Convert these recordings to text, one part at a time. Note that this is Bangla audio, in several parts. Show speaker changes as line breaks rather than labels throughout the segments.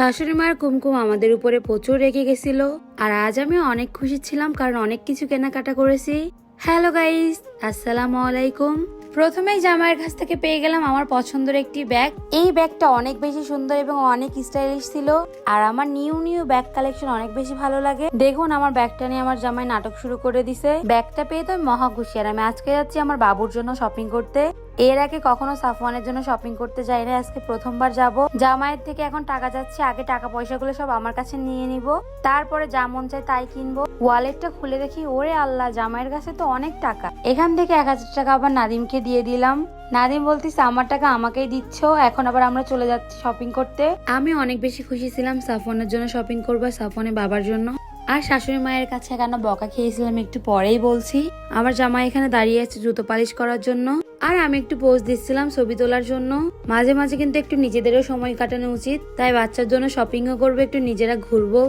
শাশুড়ি মায়ের কুমকুম আমাদের উপরে প্রচুর রেগে গেছিল। আর আজ আমি অনেক খুশি ছিলাম কারণ অনেক কিছু কেনাকাটা করেছি। হ্যালো গাইস, আসসালামু আলাইকুম। প্রথমেই জামাইয়ের কাছ থেকে পেয়ে গেলাম আমার পছন্দের একটি ব্যাগ। এই ব্যাগটা অনেক বেশি সুন্দর এবং অনেক স্টাইলিশ ছিল। আর আমার নিউ নিউ ব্যাগ কালেকশন অনেক বেশি ভালো লাগে। দেখুন, আমার ব্যাগটা নিয়ে আমার জামাই নাটক শুরু করে দিছে। ব্যাগটা পেয়ে তো মহা খুশি। আর আমি আজকে যাচ্ছি আমার বাবুর জন্য শপিং করতে। এর আগে কখনো সাফওয়ানের জন্য শপিং করতে যাই না আজকে প্রথমবার যাব। জামাইয়ের থেকে এখন টাকা যাচ্ছে, আগে টাকা পয়সাগুলো সব আমার কাছে নিয়ে নিব। তারপরে যা মন চাই তাই কিনবো। ওয়ালেটটা খুলে দেখি, ওরে আল্লাহ, জামাইয়ের কাছে তো অনেক টাকা। এখান থেকে এক হাজার টাকা আবার নাদিমকে দিয়ে দিলাম। নাদিম বলতিস আমার টাকা আমাকেই দিচ্ছ, এখন আবার আমরা চলে যাচ্ছি শপিং করতে। আমি অনেক বেশি খুশি ছিলাম সাফওয়ানের জন্য শপিং করব, সাফওয়ানের বাবার জন্য। আর শাশুড়ি মায়ের কাছে কেন বকা খেয়েছিলাম একটু পরেই বলছি। আমার জামাই এখানে দাঁড়িয়ে আছে জুতো পালিশ করার জন্য। আর আমি একটু পোজ দিচ্ছিলাম ছবি তোলার জন্য। মাঝে মাঝে কিন্তু একটু নিজেদেরও সময় কাটানো উচিত। তাই বাচ্চার জন্য শপিংও করব, একটু নিজেরা ঘুরবো।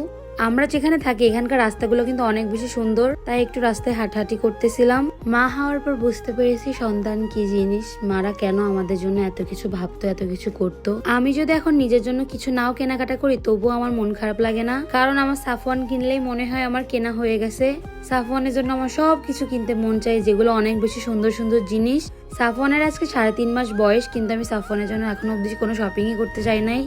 আমরা যেখানে থাকি, এখানকার রাস্তাগুলো কিন্তু অনেক বেশি সুন্দর। তাই একটু রাস্তায় হাঁটাহাঁটি করতেছিলাম। মা হওয়ার পর বুঝতে পেরেছি, সন্তান কি জিনিস? মারা কেন আমাদের জন্য এত কিছু ভাবতো, এত কিছু করতো? আমি যদি এখন নিজের জন্য কিছু নাও কেনাকাটা করি, তবুও আমার মন খারাপ লাগে না। কারণ আমার সাফওয়ান কিনলেই মনে হয় আমার কেনা হয়ে গেছে। সাফওয়ানের জন্য আমার সব কিছু কিনতে মন চাই, যেগুলো অনেক বেশি সুন্দর সুন্দর জিনিস। সাফওয়ানের আজকে সাড়ে তিন মাস বয়স, কিন্তু আমি সাফওয়ানের জন্য এখনও অবধি কোনো শপিংই করতে চাই নাই।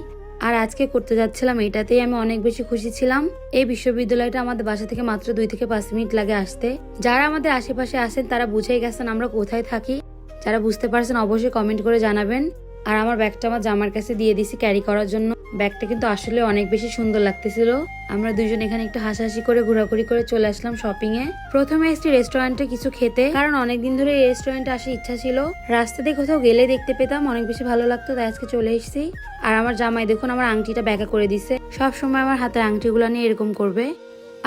আর আজকে করতে যাচ্ছিলাম এটাতেই আমি অনেক বেশি খুশি ছিলাম। এই বিশ্ববিদ্যালয়টা আমাদের বাসা থেকে মাত্র দুই থেকে পাঁচ মিনিট লাগে আসতে। যারা আমাদের আশেপাশে আসেন তারা বুঝেই গেছেন আমরা কোথায় থাকি। যারা বুঝতে পারছেন, অবশ্যই কমেন্ট করে জানাবেন। আর আমার ব্যাগটা আমার জামার কাছে দিয়ে দিছি ক্যারি করার জন্য। ব্যাগটা কিন্তু আসলে অনেক বেশি সুন্দর লাগতেছিল। আমরা দুজন এখানে একটু হাসাহাসি করে, ঘোরাঘুরি করে চলে আসলাম শপিং এ প্রথমে একটি রেস্টুরেন্টে কিছু খেতে, কারণ অনেকদিন ধরে এই রেস্টুরেন্টে আসার ইচ্ছা ছিল। রাস্তা দিয়ে কোথাও গেলে দেখতে পেতাম, অনেক বেশি ভালো লাগতো, তাই আজকে চলে এসেছি। আর আমার জামাই দেখুন, আমার আংটিটা ব্যাগা করে দিছে। সব সময় আমার হাতের আংটিগুলো নিয়ে এরকম করবে।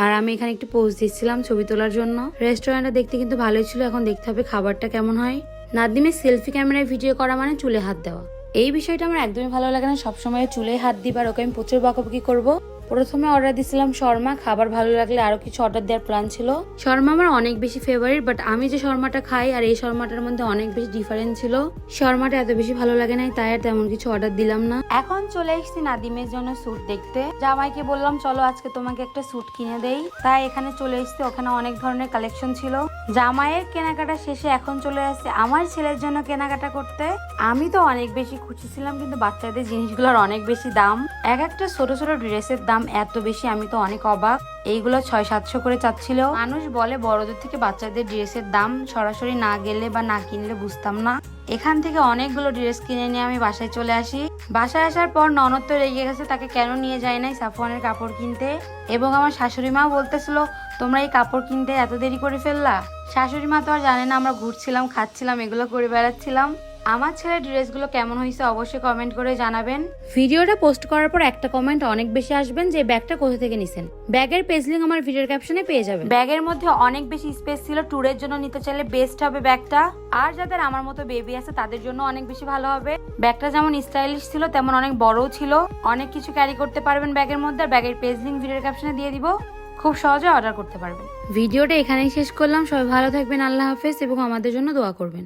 আর আমি এখানে একটু পোজ দিচ্ছিলাম ছবি তোলার জন্য। রেস্টুরেন্টটা দেখতে কিন্তু ভালোই ছিল, এখন দেখতে হবে খাবারটা কেমন হয়। নাদিমের সেলফি ক্যামেরায় ভিডিও করা মানে চুলে হাত দেওয়া। এই বিষয়টা আমার একদমই ভালো লাগে না। সবসময় চুলে হাত দিবার, ওকে আমি প্রচুর বকাবকি করব। প্রথমে অর্ডার দিছিলাম শর্মা, খাবার ভালো লাগলে আরও কিছু অর্ডার দেওয়ার প্ল্যান ছিল। শর্মা আমার অনেক বেশি ফেভারিট বাট আমি যে শর্মাটা খাই আর এই শর্মাটার মধ্যে অনেক বেশি ডিফারেন্স ছিল। শর্মাটা এত বেশি ভালো লাগে নাই, তাই আর তেমন কিছু অর্ডার দিলাম না। এখন চলে এসেছি নাদিমের জন্য স্যুট দেখতে। জামাইকে বললাম, চলো আজকে তোমাকে একটা স্যুট কিনে দেই। তাই এখানে চলে এসেছি, ওখানে অনেক ধরনের কালেকশন ছিল। জামাইয়ের কেনাকাটা শেষে এখন চলে আসছে আমার ছেলের জন্য কেনাকাটা করতে। আমি তো অনেক বেশি খুশি ছিলাম, কিন্তু বাচ্চাদের জিনিসগুলোর অনেক বেশি দাম। এক একটা ছোট ছোট ড্রেসের দাম এত বেশি, আমি তো অনেক অবাক। এইগুলো ছয়, সাতশো করে চাচ্ছিল। মানুষ বলে বড়দের থেকে বাচ্চাদের ড্রেসের দাম সরাসরি না গেলে বা না কিনলে বুঝতাম না। এখান থেকে অনেকগুলো ড্রেস কিনে নিয়ে আমি বাসায় চলে আসি। বাসায় আসার পর ননদ তো রেগে গেছে, তাকে কেন নিয়ে যায় নাই সাফওয়ানের কাপড় কিনতে? এবং আমার শাশুড়ি মাও বলতেছিল, তোমরা এই কাপড় কিনতে এত দেরি করে ফেললা? শাশুড়ি মা তো আর জানে না, আমরা ঘুরছিলাম, খাচ্ছিলাম, এগুলো করে বেড়াচ্ছিলাম। আমার ছেলের ড্রেসগুলো কেমন হয়েছে অবশ্যই কমেন্ট করে জানাবেন। ভিডিওটা পোস্ট করার পর একটা কমেন্ট অনেক বেশি আসবেন যে ব্যাগটা কোথা থেকে নিছেন। ব্যাগের পেজ লিঙ্ক আমার ভিডিওর ক্যাপশনে পেয়ে যাবেন। ব্যাগের মধ্যে অনেক বেশি স্পেস ছিল ট্যুরের জন্য নিতে চাইলে বেস্ট হবে ব্যাগটা। আর যাদের আমার মতো বেবি আছে তাদের জন্য অনেক বেশি ভালো হবে। ব্যাগটা যেমন স্টাইলিশ ছিল তেমন অনেক বড়ও ছিল। অনেক কিছু ক্যারি করতে পারবেন ব্যাগের মধ্যে। আর ব্যাগের পেজ লিঙ্ক ভিডিওর ক্যাপশনে দিয়ে দিব। খুব সহজে অর্ডার করতে পারবেন। ভিডিওটা এখানেই শেষ করলাম। সবাই ভালো থাকবেন আল্লাহ হাফেজ এবং আমাদের জন্য দোয়া করবেন।